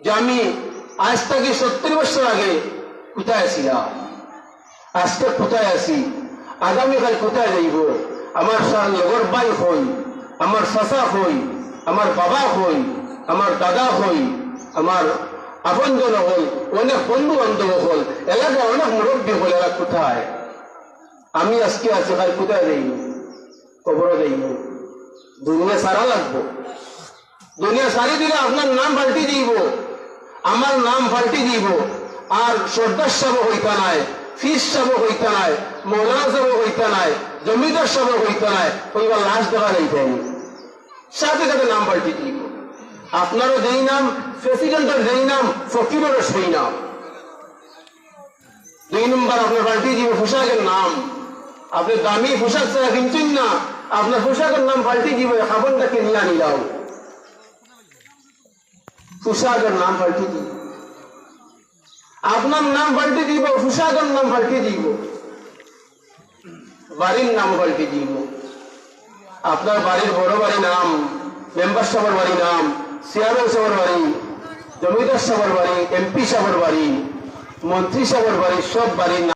যে আমি আজ থেকে সত্তর বছর আগে কোথায় ছিলাম আজকে কোথায় আছি? আগামীকাল কোথায় যাইব? আমার লগর ভাই হই, আমার চাচা হই, আমার বাবা হই, আমার দাদা হই, আমার আপনজন হল অনেক বন্ধু বান্ধব হল এলাকা অনেক মুরব্বী হল এরা কোথায়? আমি আজকে আছি কাল কোথায় যাইব? কবর যাইব? দুনিয়া সারা লাগবো। দুনিয়া সারি দিলে আপনার নাম পাল্টি দিব আমার নাম পাল্টি দিব, আর সর্দার সাহেব হইতা নাই ফিস সাহেব হইতা নাই মৌলানা সাহেব হইতা নাই জমিদার সাহেব হইতা নাই ওইবার লাশ দেখা যাইতেন সাথে সাথে নাম পাল্টি দিব। আপনারও যেই নাম, প্রেসিডেন্টের যেই নাম, ফকিরেরও সেই নাম। দুই নম্বর, আপনার পাল্টি দিব পোশাকের নাম। আপনি দামি পোশাক ছাড়া কিনছেন না, আপনার পোশাকের নাম পাল্টি দিব খাবনটাকে নিয়ে নিলাম। পোশাকের নাম পাল্টে দিব। আপনার নাম পাল্টে দিব পোশাকের নাম পাল্টে দিব। বাড়ির নাম পাল্টে দিব। আপনার বাড়ির বড় বাড়ি নাম, মেম্বার সাহেবের বাড়ি নাম, চেয়ারম্যান সাহেবের বাড়ি, জমিদার সাহেবের বাড়ি, এমপি সাহেবের বাড়ি, মন্ত্রী সাহেবের বাড়ি, সব বাড়ির নাম